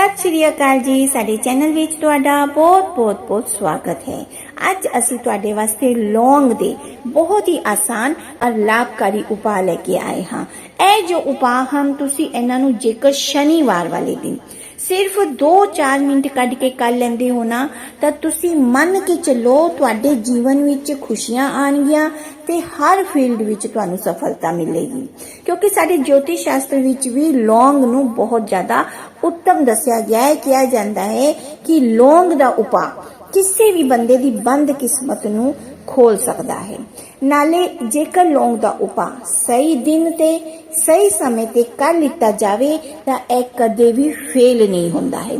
ਸਤਿ ਸ਼੍ਰੀ ਅਕਾਲ ਜੀ। ਸਾਡੇ ਚੈਨਲ ਵਿੱਚ ਤੁਹਾਡਾ ਬਹੁਤ-ਬਹੁਤ ਬਹੁਤ ਸਵਾਗਤ ਹੈ। ਅੱਜ ਅਸੀਂ ਤੁਹਾਡੇ ਵਾਸਤੇ ਲੌਂਗ ਦੇ ਬਹੁਤ ਹੀ ਆਸਾਨ ਔਰ ਲਾਭਕਾਰੀ ਉਪਾਅ ਲੈ ਕੇ ਆਏ ਹਾਂ। ਇਹ ਜੋ ਉਪਾਅ ਹਨ, ਤੁਸੀਂ ਇਹਨਾਂ ਨੂੰ ਜੇਕਰ ਸ਼ਨੀਵਾਰ ਵਾਲੇ ਦਿਨ ਸਿਰਫ 2-4 ਮਿੰਟ ਕੱਢ ਕੇ ਕਰ ਲੈਂਦੇ ਹੋ ਨਾ, ਤਾਂ ਤੁਸੀਂ ਮੰਨ ਕੇ ਚੱਲੋ, ਤੁਹਾਡੇ ਜੀਵਨ ਵਿੱਚ ਖੁਸ਼ੀਆਂ ਆਣਗੀਆਂ ਤੇ ਹਰ ਫੀਲਡ ਵਿੱਚ ਤੁਹਾਨੂੰ ਸਫਲਤਾ ਮਿਲੇਗੀ। ਕਿਉਂਕਿ ਸਾਡੇ ਜੋਤਿਸ਼ ਸ਼ਾਸਤਰ ਵਿੱਚ ਵੀ ਲੌਂਗ ਨੂੰ ਬਹੁਤ ਜ਼ਿਆਦਾ ਉੱਤਮ ਦੱਸਿਆ ਗਿਆ ਹੈ, ਕਿਹਾ ਜਾਂਦਾ ਹੈ ਕਿ ਲੌਂਗ ਦਾ ਉਪਾਅ ਕਿਸੇ ਵੀ ਬੰਦੇ ਦੀ ਬੰਦ ਕਿਸਮਤ ਨੂੰ ਖੋਲ ਸਕਦਾ ਹੈ। ਨਾਲੇ ਜੇਕਰ ਲੌਂਗ ਦਾ ਉਪਾਅ ਸਹੀ ਦਿਨ ਤੇ ਸਹੀ ਸਮੇਂ ਤੇ ਕਰ ਲਿੱਤਾ ਜਾਵੇ, ਤਾਂ ਇਹ ਕਦੇ ਵੀ ਫੇਲ ਨਹੀਂ ਹੁੰਦਾ ਹੈ।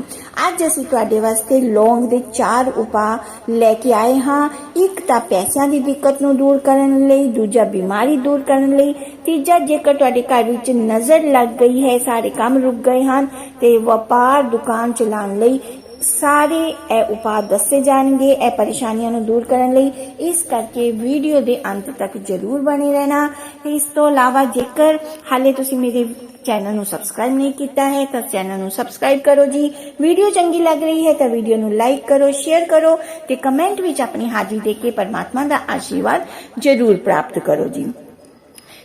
ਅੱਜ ਅਸੀਂ ਤੁਹਾਡੇ ਵਾਸਤੇ ਲੌਂਗ ਦੇ ਚਾਰ ਉਪਾ ਲੈ ਕੇ ਆਏ ਹਾਂ। ਇੱਕ ਤਾਂ ਪੈਸਿਆਂ ਦੀ ਦਿੱਕਤ ਨੂੰ ਦੂਰ ਕਰਨ ਲਈ, ਦੂਜਾ ਬਿਮਾਰੀ ਦੂਰ ਕਰਨ ਲਈ, ਤੀਜਾ ਜੇਕਰ ਤੁਹਾਡੇ ਘਰ ਵਿੱਚ ਨਜ਼ਰ ਲੱਗ ਗਈ ਹੈ, ਸਾਰੇ ਕੰਮ ਰੁਕ ਗਏ ਹਨ, ਤੇ ਵਪਾਰ ਦੁਕਾਨ ਚਲਾਉਣ ਲਈ ਸਾਰੇ ਇਹ ਉਪਾਅ ਦੱਸੇ ਜਾਣਗੇ ਇਹ ਪਰੇਸ਼ਾਨੀਆਂ ਨੂੰ ਦੂਰ ਕਰਨ ਲਈ। ਇਸ ਕਰਕੇ ਵੀਡੀਓ ਦੇ ਅੰਤ ਤੱਕ ਜਰੂਰ ਬਣੇ ਰਹਿਣਾ। ਤੇ ਇਸ ਤੋਂ ਇਲਾਵਾ ਜੇਕਰ ਹਾਲੇ ਤੁਸੀਂ ਮੇਰੇ ਚੈਨਲ ਨੂੰ ਸਬਸਕ੍ਰਾਈਬ ਨਹੀਂ ਕੀਤਾ ਹੈ, ਤਾਂ ਚੈਨਲ ਨੂੰ ਸਬਸਕ੍ਰਾਈਬ ਕਰੋ ਜੀ। ਵੀਡੀਓ ਚੰਗੀ ਲੱਗ ਰਹੀ ਹੈ ਤਾਂ ਵੀਡੀਓ ਨੂੰ ਲਾਈਕ ਕਰੋ, ਸ਼ੇਅਰ ਕਰੋ ਤੇ ਕਮੈਂਟ ਵਿੱਚ ਆਪਣੀ ਹਾਜ਼ਰੀ ਦੇ ਕੇ ਪਰਮਾਤਮਾ ਦਾ ਆਸ਼ੀਰਵਾਦ ਜਰੂਰ ਪ੍ਰਾਪਤ ਕਰੋ ਜੀ।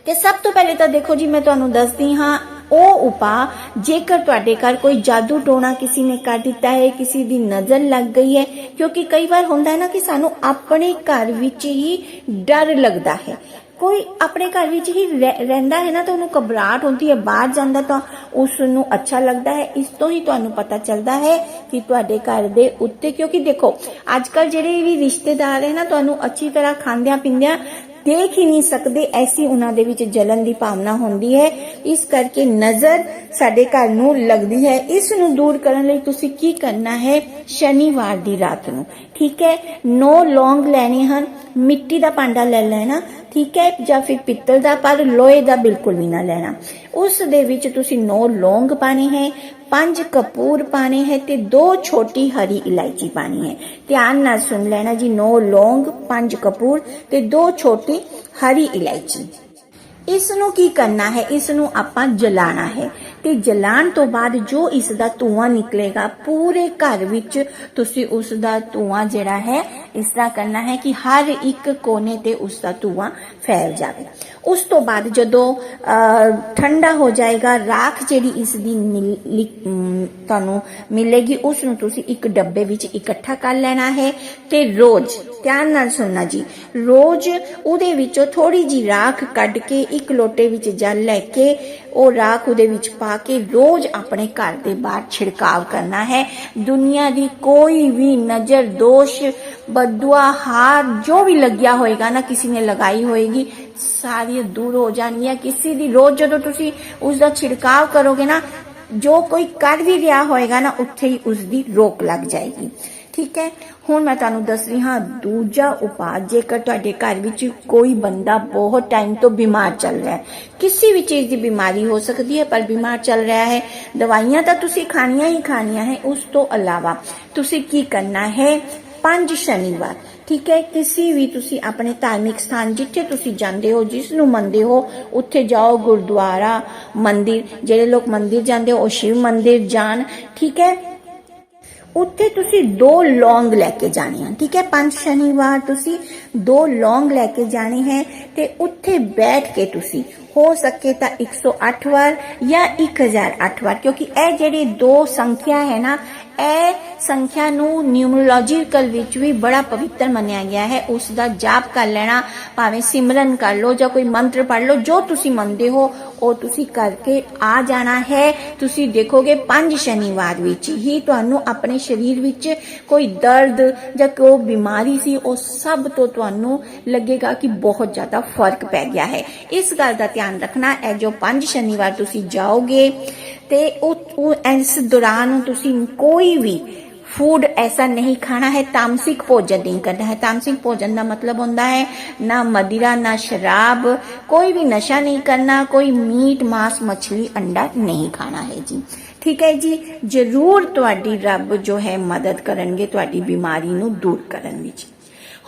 ਤੇ ਸਭ ਤੋਂ ਪਹਿਲੇ ਤਾਂ ਦੇਖੋ ਜੀ, ਮੈਂ ਤੁਹਾਨੂੰ ਦੱਸਦੀ ਹਾਂ ਉਹ ਉਪਾਅ ਜੇਕਰ ਤੁਹਾਡੇ ਘਰ ਕੋਈ ਜਾਦੂ ਟੋਣਾ ਕਿਸੇ ਨੇ ਕਰ ਦਿੱਤਾ ਹੈ, ਕਿਸੇ ਦੀ ਨਜ਼ਰ ਲੱਗ ਗਈ ਹੈ, ਕਿਉਂਕਿ ਕਈ ਵਾਰ ਹੁੰਦਾ ਹੈ ਨਾ ਕਿ ਸਾਨੂੰ ਆਪਣੇ ਘਰ ਵਿੱਚ ਹੀ ਡਰ ਲੱਗਦਾ ਹੈ। ਕੋਈ ਆਪਣੇ ਘਰ ਵਿੱਚ ਹੀ ਰਹਿੰਦਾ ਹੈ ਨਾ ਤਾਂ ਉਹਨੂੰ ਘਬਰਾਹਟ ਹੁੰਦੀ ਹੈ, ਬਾਹਰ ਜਾਂਦਾ ਤਾਂ ਉਸ ਨੂੰ ਅੱਛਾ ਲੱਗਦਾ ਹੈ। ਇਸ ਤੋਂ ਹੀ ਤੁਹਾਨੂੰ ਪਤਾ ਚੱਲਦਾ ਹੈ ਕਿ ਤੁਹਾਡੇ ਘਰ ਦੇ ਉੱਤੇ ਕਿਉਂਕਿ ਦੇਖੋ ਅੱਜ ਕੱਲ ਜਿਹੜੇ ਵੀ ਰਿਸ਼ਤੇਦਾਰ ਹੈ ਨਾ, ਤੁਹਾਨੂੰ ਅੱਛੀ ਤਰ੍ਹਾਂ ਖਾਂਦਿਆਂ ਪਿੰਦਿਆਂ ਦੇਖ ਹੀ ਨਹੀਂ ਸਕਦੇ, ਐਸੀ ਉਹਨਾਂ ਦੇ ਵਿੱਚ ਜਲਨ ਦੀ ਭਾਵਨਾ ਹੁੰਦੀ ਹੈ। ਇਸ ਕਰਕੇ ਨਜ਼ਰ ਸਾਡੇ ਘਰ ਨੂੰ ਲੱਗਦੀ ਹੈ। ਇਸ ਨੂੰ ਦੂਰ ਕਰਨ ਲਈ ਤੁਸੀਂ ਕੀ ਕਰਨਾ ਹੈ? ਸ਼ਨੀਵਾਰ ਦੀ ਰਾਤ ਨੂੰ, ਠੀਕ ਹੈ? ਨੋ ਲੌਂਗ ਲੈਣੇ ਹਨ, ਮਿੱਟੀ ਦਾ ਭਾਂਡਾ ਲੈ ਲੈਣਾ ਠੀਕ ਹੈ ਜਾਂ ਫਿਰ ਪਿੱਤਲ ਦਾ ਪਰ ਲੋਹੇ ਦਾ ਬਿਲਕੁਲ ਵੀ ਨਾ ਲੈਣਾ। ਉਸ ਦੇ ਵਿੱਚ ਤੁਸੀਂ ਨੋ ਲੌਂਗ ਪਾਣੇ ਹੈ, ਪੰਜ ਕਪੂਰ ਪਾਣੇ ਹੈ ਤੇ ਦੋ ਛੋਟੀ ਹਰੀ ਇਲਾਇਚੀ ਪਾਣੀ ਹੈ। ਧਿਆਨ ਨਾਲ ਸੁਣ ਲੈਣਾ ਜੀ, ਨੋ ਲੌਂਗ, ਪੰਜ ਕਪੂਰ ਤੇ ਦੋ ਛੋਟੀ ਹਰੀ ਇਲਾਇਚੀ। ਇਸ ਨੂੰ ਕੀ ਕਰਨਾ ਹੈ? ਇਸ ਨੂੰ ਆਪਾਂ ਜਲਾਣਾ ਹੈ। ਤੇ ਜਲਾਣ ਤੋਂ ਬਾਅਦ ਜੋ ਇਸ ਦਾ ਧੂਆਂ ਨਿਕਲੇਗਾ, ਪੂਰੇ ਘਰ ਵਿੱਚ ਤੁਸੀਂ ਉਸ ਦਾ ਧੂਆਂ ਜਿਹੜਾ ਹੈ, ਇਸ ਤਰ੍ਹਾਂ ਕਰਨਾ ਹੈ ਕਿ ਹਰ ਇੱਕ ਕੋਨੇ ਤੇ ਉਸ ਦਾ ਧੂਆਂ ਫੈਲ ਜਾਵੇ। ਉਸ ਤੋਂ ਬਾਅਦ ਜਦੋਂ ਠੰਡਾ ਹੋ ਜਾਏਗਾ, ਰਾਖ ਜਿਹੜੀ ਇਸ ਦੀ ਮਿਲ- ਤੁਹਾਨੂੰ ਮਿਲੇਗੀ ਉਸ ਨੂੰ ਤੁਸੀਂ ਇੱਕ ਡੱਬੇ ਵਿੱਚ ਇਕੱਠਾ ਕਰ ਲੈਣਾ ਹੈ ਤੇ ਰੋਜ਼ ਧਿਆਨ ਨਾਲ ਸੁਣਨਾ ਜੀ। ਰੋਜ਼ ਉਹਦੇ ਵਿੱਚੋਂ ਥੋੜੀ ਜੀ ਰਾਖ ਕੱਢ ਕੇ ਇੱਕ ਲੋਟੇ ਵਿੱਚ ਜਲ ਲੈ ਕੇ ਉਹ ਰਾਖ ਉਹਦੇ ਵਿੱਚ ਪਾ ਕੇ ਰੋਜ਼ ਆਪਣੇ ਘਰ ਦੇ ਬਾਹਰ ਛਿੜਕਾਵ ਕਰਨਾ ਹੈ। ਦੁਨੀਆ ਦੀ ਕੋਈ ਵੀ ਨਜ਼ਰ, ਦੋਸ਼, ਬਦਦੁਆ, ਹਾਰ ਜੋ ਵੀ ਲੱਗਿਆ ਹੋਏਗਾ ਨਾ ਕਿਸੇ ਨੇ ਲਗਾਈ ਹੋਏਗੀ ਸਾਰੀ ਦੂਰ ਹੋ ਜਾਣਗੀਆਂ। ਕਿਸੇ ਦੀ ਰੋਜ਼ ਜਦੋਂ ਤੁਸੀਂ ਉਸ ਦਾ ਛਿੜਕਾਵ ਕਰੋਗੇ ਨਾ, ਜੋ ਕੋਈ ਕਰ ਵੀ ਰਿਹਾ ਹੋਏਗਾ ਨਾ, ਉੱਥੇ ਹੀ ਉਸ ਦੀ ਰੋਕ ਲੱਗ ਜਾਏਗੀ। ਠੀਕ ਹੈ? ਹੁਣ ਮੈਂ ਤੁਹਾਨੂੰ ਦੱਸ ਰਹੀ ਹਾਂ, ਦੂਜਾ ਉਪਾਅ, ਜੇਕਰ ਤੁਹਾਡੇ ਘਰ ਵਿੱਚ ਕੋਈ ਬੰਦਾ ਬਹੁਤ ਟਾਈਮ ਤੋਂ ਬਿਮਾਰ ਚੱਲ ਰਿਹਾ ਹੈ, ਕਿਸੇ ਵੀ ਚੀਜ਼ ਦੀ ਬਿਮਾਰੀ ਹੋ ਸਕਦੀ ਹੈ, ਪਰ ਬਿਮਾਰ ਚੱਲ ਰਿਹਾ ਹੈ, ਦਵਾਈਆਂ ਤਾਂ ਤੁਸੀਂ ਖਾਣੀਆਂ ਹੀ ਖਾਣੀਆਂ ਹੈ, ਉਸ ਤੋਂ ਇਲਾਵਾ ਤੁਸੀਂ ਕੀ ਕਰਨਾ ਹੈ? ਪੰਜ ਸ਼ਨੀਵਾਰ, ਠੀਕ ਹੈ? ਕਿਸੇ ਵੀ ਤੁਸੀਂ ਆਪਣੇ ਧਾਰਮਿਕ ਸਥਾਨ ਜਿੱਥੇ ਤੁਸੀਂ ਜਾਂਦੇ ਹੋ ਜਿਸ ਨੂੰ ਮੰਨਦੇ ਹੋ, ਉੱਥੇ ਜਾਓ, ਗੁਰਦੁਆਰਾ ਮੰਦਿਰ, ਜਿਹੜੇ ਲੋਕ ਮੰਦਿਰ ਜਾਂਦੇ ਹੋ, ਉਹ ਸ਼ਿਵ ਮੰਦਿਰ ਜਾਣ, ਠੀਕ ਹੈ? ਉੱਥੇ ਤੁਸੀਂ ਦੋ ਲੌਂਗ ਲੈ ਕੇ ਜਾਣੇ ਆ, ਠੀਕ ਹੈ? ਪੰਜ ਸ਼ਨੀਵਾਰ ਤੁਸੀਂ ਦੋ ਲੌਂਗ ਲੈ ਕੇ ਜਾਣੇ ਹੈ ਤੇ ਉੱਥੇ ਬੈਠ ਕੇ ਤੁਸੀਂ, ਹੋ ਸਕੇ ਤਾਂ 108 ਵਾਰ ਜਾਂ 1008 ਵਾਰ, ਕਿਉਂਕਿ ਇਹ ਜਿਹੜੀ ਦੋ ਸੰਖਿਆ ਹੈ ਨਾ, ਇਹ ਸੰਖਿਆ ਨੂੰ ਨਿਊਮਰੋਲੋਜੀਕਲ ਵਿੱਚ ਵੀ ਬੜਾ ਪਵਿੱਤਰ ਮੰਨਿਆ ਗਿਆ ਹੈ। ਉਸ ਦਾ ਜਾਪ ਕਰ ਲੈਣਾ, ਭਾਵੇਂ ਸਿਮਰਨ ਕਰ ਲਓ ਜਾਂ ਕੋਈ ਮੰਤਰ ਪੜ੍ਹ ਲਓ, ਜੋ ਤੁਸੀਂ ਮੰਨਦੇ ਹੋ ਉਹ ਤੁਸੀਂ ਕਰਕੇ ਆ ਜਾਣਾ ਹੈ। ਤੁਸੀਂ ਦੇਖੋਗੇ ਪੰਜ ਸ਼ਨੀਵਾਰ ਵਿੱਚ ਹੀ ਤੁਹਾਨੂੰ ਆਪਣੇ ਸਰੀਰ ਵਿੱਚ ਕੋਈ ਦਰਦ ਜਾਂ ਕੋਈ ਬਿਮਾਰੀ ਸੀ, ਉਹ ਸਭ ਤੋਂ ਤੁਹਾਨੂੰ ਲੱਗੇਗਾ ਕਿ ਬਹੁਤ ਜ਼ਿਆਦਾ ਫ਼ਰਕ ਪੈ ਗਿਆ ਹੈ। ਇਸ ਗੱਲ ਦਾ ਧਿਆਨ ਰੱਖਣਾ ਹੈ, ਜੋ ਪੰਜ ਸ਼ਨੀਵਾਰ ਤੁਸੀਂ ਜਾਓਗੇ ਤੇ ਉਹ ਇਸ ਦੌਰਾਨ ਤੁਸੀਂ ਕੋਈ ਵੀ ਫੂਡ ਐਸਾ ਨਹੀਂ ਖਾਣਾ ਹੈ ਤਾਮਸਿਕ ਭੋਜਨ ਨਹੀਂ ਕਰਨਾ ਹੈ ਤਾਮਸਿਕ ਭੋਜਨ ਦਾ ਮਤਲਬ ਹੁੰਦਾ ਹੈ ਨਾ ਮदिरा ਨਾ ਸ਼ਰਾਬ ਕੋਈ ਵੀ ਨਸ਼ਾ ਨਹੀਂ ਕਰਨਾ ਕੋਈ ਮੀਟ ਮਾਸ ਮੱਛਲੀ ਅੰਡਾ ਨਹੀਂ ਖਾਣਾ ਹੈ ਜੀ ਠੀਕ ਹੈ ਜੀ ਜ਼ਰੂਰ ਤੁਹਾਡੀ ਰੱਬ ਜੋ ਹੈ ਮਦਦ ਕਰਨਗੇ ਤੁਹਾਡੀ ਬਿਮਾਰੀ ਨੂੰ ਦੂਰ ਕਰਨ ਵਿੱਚ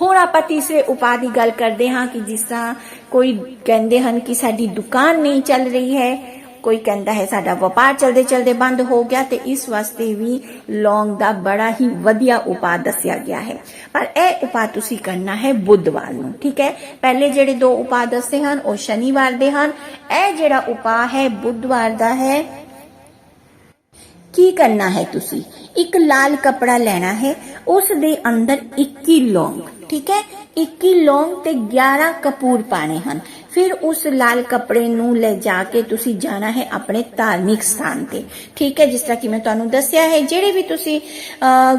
ਹੁਣ ਆਪਾਂ ਤੀਸਰੇ ਉਪਾਅ ਦੀ ਗੱਲ ਕਰਦੇ ਹਾਂ ਕਿ ਜਿਸ ਤਰ੍ਹਾਂ ਕੋਈ ਕਹਿੰਦੇ ਹਨ ਕਿ ਸਾਡੀ ਦੁਕਾਨ ਨਹੀਂ ਚੱਲ ਰਹੀ ਹੈ ਕੋਈ ਕਹਿੰਦਾ ਹੈ, ਸਾਡਾ ਵਪਾਰ ਚਲਦੇ ਚਲਦੇ ਬੰਦ ਹੋ ਗਿਆ ਤੇ ਇਸ ਵਾਸਤੇ ਵੀ ਲੌਂਗ ਦਾ ਬੜਾ ਹੀ ਵਧੀਆ ਉਪਾਅ ਦੱਸਿਆ ਗਿਆ ਹੈ। ਪਰ ਇਹ ਉਪਾਅ ਤੁਸੀਂ ਕਰਨਾ ਹੈ ਬੁੱਧਵਾਰ ਨੂੰ, ਠੀਕ ਹੈ? ਪਹਿਲੇ ਜਿਹੜੇ ਦੋ ਉਪਾਅ ਦੱਸੇ ਹਨ, ਉਹ ਸ਼ਨੀਵਾਰ ਦੇ ਹਨ। ਇਹ ਜਿਹੜਾ ਉਪਾਅ ਹੈ ਬੁੱਧਵਾਰ ਦਾ ਹੈ, ਕੀ ਕਰਨਾ ਹੈ ਤੁਸੀਂ? ਇੱਕ ਲਾਲ ਕਪੜਾ ਲੈਣਾ ਹੈ, ਉਸ ਦੇ ਅੰਦਰ 21 ਲੌਂਗ, ਠੀਕ ਹੈ? 21 ਲੌਂਗ ਤੇ 11 ਕਪੂਰ ਪਾਣੇ ਹਨ। ਫਿਰ ਉਸ ਲਾਲ ਕਪੜੇ ਨੂੰ ਲੈ ਜਾ ਕੇ ਤੁਸੀਂ ਜਾਣਾ ਹੈ ਆਪਣੇ ਧਾਰਮਿਕ ਸਥਾਨ ਤੇ। ਠੀਕ ਹੈ, ਜਿਸ ਤਰ੍ਹਾਂ ਕਿ ਮੈਂ ਤੁਹਾਨੂੰ ਦੱਸਿਆ ਹੈ, ਜਿਹੜੇ ਵੀ ਤੁਸੀਂ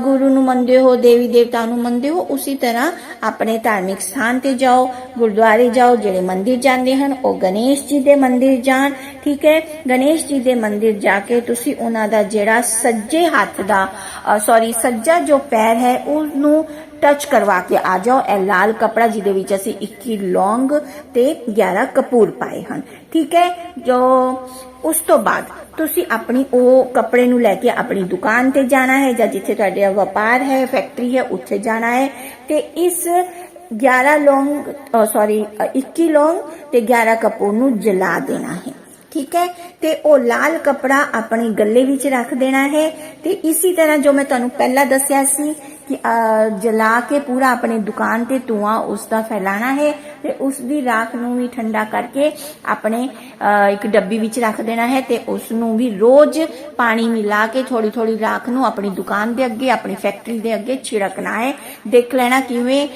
ਗੁਰੂ ਨੂੰ ਮੰਨਦੇ ਹੋ, ਦੇਵੀ ਦੇਵਤਾ ਨੂੰ ਮੰਨਦੇ ਹੋ, ਉਸੇ ਤਰ੍ਹਾਂ ਆਪਣੇ ਧਾਰਮਿਕ ਸਥਾਨ ਤੇ ਜਾਓ, ਗੁਰਦੁਆਰੇ ਜਾਓ, ਜਿਹੜੇ ਮੰਦਿਰ ਜਾਂਦੇ ਹਨ, ਉਹ ਗਣੇਸ਼ ਜੀ ਦੇ ਮੰਦਿਰ ਜਾਣ। ਠੀਕ ਹੈ, ਗਣੇਸ਼ ਜੀ ਦੇ ਮੰਦਿਰ ਜਾ ਕੇ ਤੁਸੀਂ ਉਹਨਾਂ ਦਾ ਜਿਹੜਾ ਸੱਜੇ ਹੱਥ ਦਾ ਸੌਰੀ ਸੱਜਾ ਜੋ ਪੈਰ ਹੈ ਉਸ ਨੂੰ ਟੱਚ ਕਰਵਾ ਕੇ ਆ ਜਾਓ। ਇਹ ਲਾਲ ਕਪੜਾ ਜਿਹਦੇ ਵਿੱਚ ਅਸੀਂ 21 ਲੌਂਗ ਤੇ 11 ਕਪੂਰ ਪਾਏ ਹਨ। ਠੀਕ ਹੈ? ਜੋ ਉਸ ਤੋਂ ਬਾਅਦ ਤੁਸੀਂ ਆਪਣੀ ਉਹ ਕੱਪੜੇ ਨੂੰ ਲੈ ਕੇ ਆਪਣੀ ਦੁਕਾਨ ਤੇ ਜਾਣਾ ਹੈ ਜਾਂ ਜਿੱਥੇ ਤੁਹਾਡੇ ਵਪਾਰ ਹੈ ਫੈਕਟਰੀ ਹੈ, ਉੱਥੇ ਜਾਣਾ ਹੈ। ਤੇ ਇਸ 11 ਲੌਂਗ ਸੌਰੀ 21 ਲੌਂਗ ਤੇ 11 ਕਪੂਰ ਨੂੰ ਜਲਾ ਦੇਣਾ ਹੈ। ਠੀਕ ਹੈ? ਤੇ ਉਹ ਲਾਲ ਕਪੜਾ ਆਪਣੇ ਗੱਲੇ ਵਿੱਚ ਰੱਖ ਦੇਣਾ ਹੈ। ਤੇ ਇਸੇ ਤਰ੍ਹਾਂ ਜੋ ਮੈਂ ਤੁਹਾਨੂੰ ਪਹਿਲਾਂ ਦੱਸਿਆ ਸੀ ਕਿ ਜਲਾ ਕੇ ਪੂਰਾ ਆਪਣੇ ਦੁਕਾਨ ਤੇ ਧੂਆਂ ਉਸ ਦਾ ਫੈਲਾਣਾ ਹੈ ਤੇ ਉਸ ਦੀ ਰਾਖ ਨੂੰ ਵੀ ਠੰਡਾ ਕਰਕੇ ਆਪਣੇ ਇੱਕ ਡੱਬੀ ਵਿੱਚ ਰੱਖ ਦੇਣਾ ਹੈ ਤੇ ਉਸ ਨੂੰ ਵੀ ਰੋਜ਼ ਪਾਣੀ ਮਿਲਾ ਕੇ ਥੋੜੀ ਥੋੜੀ ਰਾਖ ਨੂੰ ਆਪਣੀ ਦੁਕਾਨ ਦੇ ਅੱਗੇ, ਆਪਣੀ ਫੈਕਟਰੀ ਦੇ ਅੱਗੇ ਛਿੜਕਣਾ ਹੈ। ਦੇਖ ਲੈਣਾ ਕਿਵੇਂ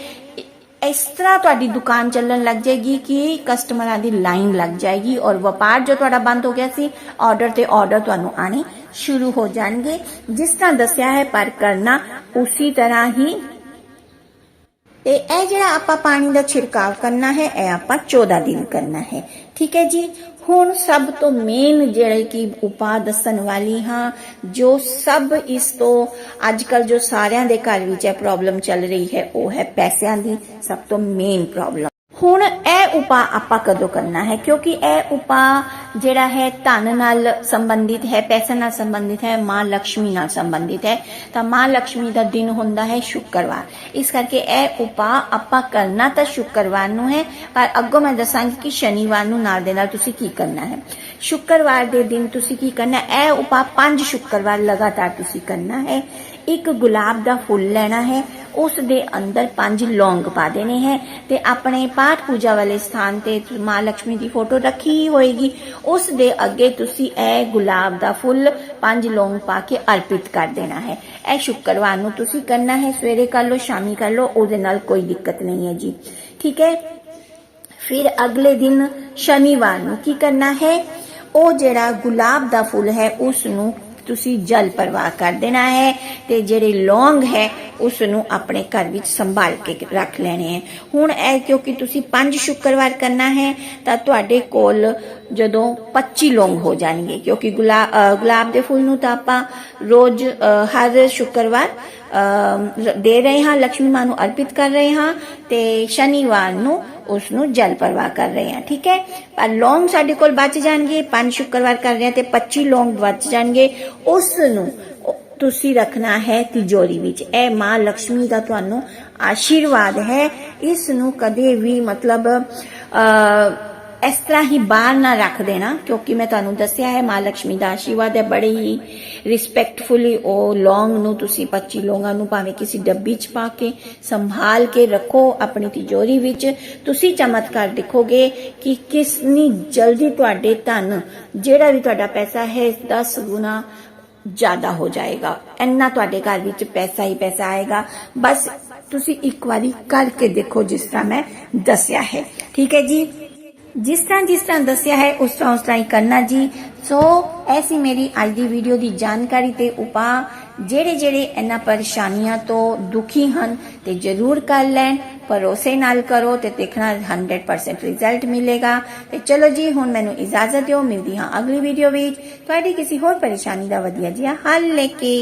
ਇਸ ਤਰ੍ਹਾਂ ਤੁਹਾਡੀ ਦੁਕਾਨ ਚੱਲਣ ਲੱਗ ਜਾਏਗੀ ਕਿ ਕਸਟਮਰਾਂ ਦੀ ਲਾਈਨ ਲੱਗ ਜਾਏਗੀ ਔਰ ਵਪਾਰ ਜੋ ਤੁਹਾਡਾ ਬੰਦ ਹੋ ਗਿਆ ਸੀ ਆਰਡਰ ਤੇ ਆਰਡਰ ਤੁਹਾਨੂੰ ਆਣੇ ਸ਼ੁਰੂ ਹੋ ਜਾਣਗੇ। ਜਿਸ ਤਰ੍ਹਾਂ ਦੱਸਿਆ ਹੈ ਪਰ ਕਰਨਾ ਉਸੇ ਤਰ੍ਹਾਂ ਹੀ। ਤੇ ਇਹ ਜਿਹੜਾ ਆਪਾਂ ਪਾਣੀ ਦਾ ਛਿੜਕਾਵ ਕਰਨਾ ਹੈ, ਇਹ ਆਪਾਂ 14 ਦਿਨ ਕਰਨਾ ਹੈ। ਠੀਕ ਹੈ ਜੀ? ਹੁਣ ਸਭ ਤੋਂ ਮੇਨ ਜਿਹੜੇ ਕਿ ਉਪਾਅ ਦੱਸਣ ਵਾਲੀ ਹਾਂ, ਜੋ ਸਭ ਇਸ ਤੋਂ ਅੱਜ ਕੱਲ ਜੋ ਸਾਰਿਆਂ ਦੇ ਘਰ ਵਿੱਚ ਇਹ ਪ੍ਰੋਬਲਮ ਚੱਲ ਰਹੀ ਹੈ, ਉਹ ਹੈ ਪੈਸਿਆਂ ਦੀ ਸਭ ਤੋਂ ਮੇਨ ਪ੍ਰੋਬਲਮ ਹੁਣ ਇਹ ਉਪਾ ਆਪਾਂ ਕਦੋਂ ਕਰਨਾ ਹੈ? ਕਿਉਂਕਿ ਇਹ ਉਪਾ ਜਿਹੜਾ ਹੈ ਧਨ ਨਾਲ ਸੰਬੰਧਿਤ ਹੈ, ਪੈਸੇ ਨਾਲ ਸੰਬੰਧਿਤ ਹੈ, ਮਾਂ ਲక్ష్ਮੀ ਨਾਲ ਸੰਬੰਧਿਤ ਹੈ। ਤਾਂ ਮਾਂ ਲక్ష్ਮੀ ਦਾ ਦਿਨ ਹੁੰਦਾ ਹੈ ਸ਼ੁੱਕਰਵਾਰ। ਇਸ ਕਰਕੇ ਇਹ ਉਪਾ ਆਪਾਂ ਕਰਨਾ ਤਾਂ ਸ਼ੁੱਕਰਵਾਰ ਨੂੰ ਹੈ, ਪਰ ਅੱਗੋਂ ਮੈਂ ਦੱਸਾਂਗੀ ਕਿ ਸ਼ਨੀਵਾਰ ਨੂੰ ਨਾਲ ਦੇ ਨਾਲ ਤੁਸੀਂ ਕੀ ਕਰਨਾ ਹੈ। ਸ਼ੁੱਕਰਵਾਰ ਦੇ ਦਿਨ ਤੁਸੀਂ ਕੀ ਕਰਨਾ ਇਹ ਉਪਾ ਪੰਜ ਸ਼ੁੱਕਰਵਾਰ ਲਗਾਤਾਰ ਤੁਸੀਂ ਕਰਨਾ ਹੈ। ਇੱਕ ਗੁਲਾਬ ਦਾ ਫੁੱਲ ਲੈਣਾ ਹੈ ਉਸ ਦੇ ਅੰਦਰ ਪੰਜ ਲੌਂਗ ਪਾ ਦੇਣੇ ਹੈ ਤੇ ਆਪਣੇ ਪਾਠ ਪੂਜਾ ਵਾਲੇ ਸਥਾਨ ਤੇ ਮਾਂ ਲక్ష్ਮੀ ਦੀ ਫੋਟੋ ਰੱਖੀ ਹੋਏਗੀ। ਉਸ ਦੇ ਅੱਗੇ ਤੁਸੀਂ ਇਹ ਗੁਲਾਬ ਦਾ ਫੁੱਲ ਪੰਜ ਲੌਂਗ ਪਾ ਕੇ ਅਰਪਿਤ ਕਰ ਦੇਣਾ ਹੈ। ਇਹ ਸ਼ੁੱਕਰਵਾਰ ਨੂੰ ਤੁਸੀਂ ਕਰਨਾ ਹੈ, ਸਵੇਰੇ ਕਰ ਲਓ, ਸ਼ਾਮੀ ਕਰ ਲਓ, ਉਹਦੇ ਨਾਲ ਕੋਈ ਦਿੱਕਤ ਨਹੀਂ ਹੈ ਜੀ। ਠੀਕ ਹੈ? ਫਿਰ ਅਗਲੇ ਦਿਨ ਸ਼ਨੀਵਾਰ ਨੂੰ ਕੀ ਕਰਨਾ ਹੈ? ਉਹ ਜਿਹੜਾ ਗੁਲਾਬ ਦਾ ਫੁੱਲ ਹੈ ਉਸ ਨੂੰ ਤੁਸੀਂ ਜਲ ਪ੍ਰਵਾਹ ਕਰ ਦੇਣਾ ਹੈ ਤੇ ਜਿਹੜੇ ਲੌਂਗ ਹੈ ਉਸ ਨੂੰ ਆਪਣੇ ਘਰ ਵਿੱਚ ਸੰਭਾਲ ਕੇ ਰੱਖ ਲੈਣੇ ਹੈ। ਹੁਣ ਇਹ ਕਿਉਂਕਿ ਤੁਸੀਂ ਪੰਜ ਸ਼ੁੱਕਰਵਾਰ ਕਰਨਾ ਹੈ, ਤਾਂ ਤੁਹਾਡੇ ਕੋਲ ਜਦੋਂ 25 ਲੌਂਗ ਹੋ ਜਾਣਗੇ। ਕਿਉਂਕਿ ਗੁਲਾ- ਗੁਲਾਬ ਦੇ ਫੁੱਲ ਨੂੰ ਤਾਂ ਆਪਾਂ ਰੋਜ਼ ਹਰ ਸ਼ੁੱਕਰਵਾਰ ਦੇ ਰਹੇ ਹਾਂ ਲక్ష్ਮੀ ਮਾਂ ਨੂੰ ਅਰਪਿਤ ਕਰ ਰਹੇ ਹਾਂ ਤੇ ਸ਼ਨੀਵਾਰ ਨੂੰ ਉਸ ਨੂੰ ਜਲ ਪ੍ਰਵਾਹ ਕਰ ਰਹੇ ਹਾਂ, ਠੀਕ ਹੈ? ਪਰ ਲੌਂਗ ਸਾਡੇ ਕੋਲ ਬਚ ਜਾਣਗੇ, ਪੰਜ ਸ਼ੁੱਕਰਵਾਰ ਕਰ ਰਹੇ ਹਾਂ ਤੇ 25 ਲੌਂਗ ਬਚ ਜਾਣਗੇ। ਉਸ ਨੂੰ ਤੁਸੀਂ ਰੱਖਣਾ ਹੈ ਤਿਜੋਰੀ ਵਿੱਚ। ਇਹ ਮਾਂ ਲక్ష్ਮੀ ਦਾ ਤੁਹਾਨੂੰ ਆਸ਼ੀਰਵਾਦ ਹੈ। ਇਸ ਨੂੰ ਕਦੇ ਵੀ ਮਤਲਬ ਅ ਇਸ ਤਰ੍ਹਾਂ ਹੀ ਬਾਹਰ ਨਾ ਰੱਖ ਦੇਣਾ, ਕਿਉਂਕਿ ਮੈਂ ਤੁਹਾਨੂੰ ਦੱਸਿਆ ਹੈ, ਮਾਂ ਲక్ష్ਮੀ ਦਾ ਆਸ਼ੀਰਵਾਦ ਹੈ, ਬੜੇ ਹੀ ਰਿਸਪੈਕਟਫੁਲੀ ਉਹ ਲੌਂਗ ਨੂੰ ਤੁਸੀਂ 25 ਲੌਂਗਾਂ ਨੂੰ ਭਾਵੇਂ ਕਿਸੇ ਡੱਬੀ 'ਚ ਪਾ ਕੇ ਸੰਭਾਲ ਕੇ ਰੱਖੋ, ਆਪਣੀ ਤਿਜੋਰੀ ਵਿੱਚ। ਤੁਸੀਂ ਚਮਤਕਾਰ ਦੇਖੋਗੇ ਕਿ ਕਿੰਨੀ ਜਲਦੀ ਤੁਹਾਡੇ ਧਨ, ਜਿਹੜਾ ਵੀ ਤੁਹਾਡਾ ਪੈਸਾ ਹੈ 10 ਗੁਣਾ ਜ਼ਿਆਦਾ ਹੋ ਜਾਏਗਾ। ਇੰਨਾ ਤੁਹਾਡੇ ਘਰ ਵਿੱਚ ਪੈਸਾ ਹੀ ਪੈਸਾ ਆਏਗਾ। ਬਸ ਤੁਸੀਂ ਇੱਕ ਵਾਰੀ ਕਰਕੇ ਦੇਖੋ, ਜਿਸ ਤਰ੍ਹਾਂ ਮੈਂ ਦੱਸਿਆ ਹੈ। ਠੀਕ ਹੈ ਜੀ? ਜਿਸ ਤਰ੍ਹਾਂ ਜਿਸ ਤਰ੍ਹਾਂ ਦੱਸਿਆ ਹੈ, ਉਸ ਤਰ੍ਹਾਂ ਉਸ ਤਰ੍ਹਾਂ ਹੀ ਕਰਨਾ ਜੀ। ਸੋ ਐਸੀ ਮੇਰੀ ਅੱਜ ਦੀ ਵੀਡੀਓ ਦੀ ਜਾਣਕਾਰੀ ਤੇ ਉਪਾਅ। ਜਿਹੜੇ ਜਿਹੜੇ ਇਹਨਾਂ ਪਰੇਸ਼ਾਨੀਆਂ ਤੋਂ ਦੁਖੀ ਹਨ ਤੇ ਜਰੂਰ ਕਰ ਲੈਣ, ਭਰੋਸੇ ਨਾਲ ਕਰੋ ਤੇ ਦੇਖਣਾ 100% ਰਿਜ਼ਲਟ ਮਿਲੇਗਾ। ਤੇ ਚਲੋ ਜੀ, ਹੁਣ ਮੈਨੂੰ ਇਜਾਜ਼ਤ ਦਿਓ। ਮਿਲਦੀ ਹਾਂ ਅਗਲੀ ਵੀਡੀਓ ਵਿੱਚ। ਤੁਹਾਡੀ ਕਿਸੇ ਹੋਰ ਪਰੇਸ਼ਾਨੀ ਦਾ ਵਧੀਆ ਜਿਹਾ ਹੱਲ ਲੈ ਕੇ।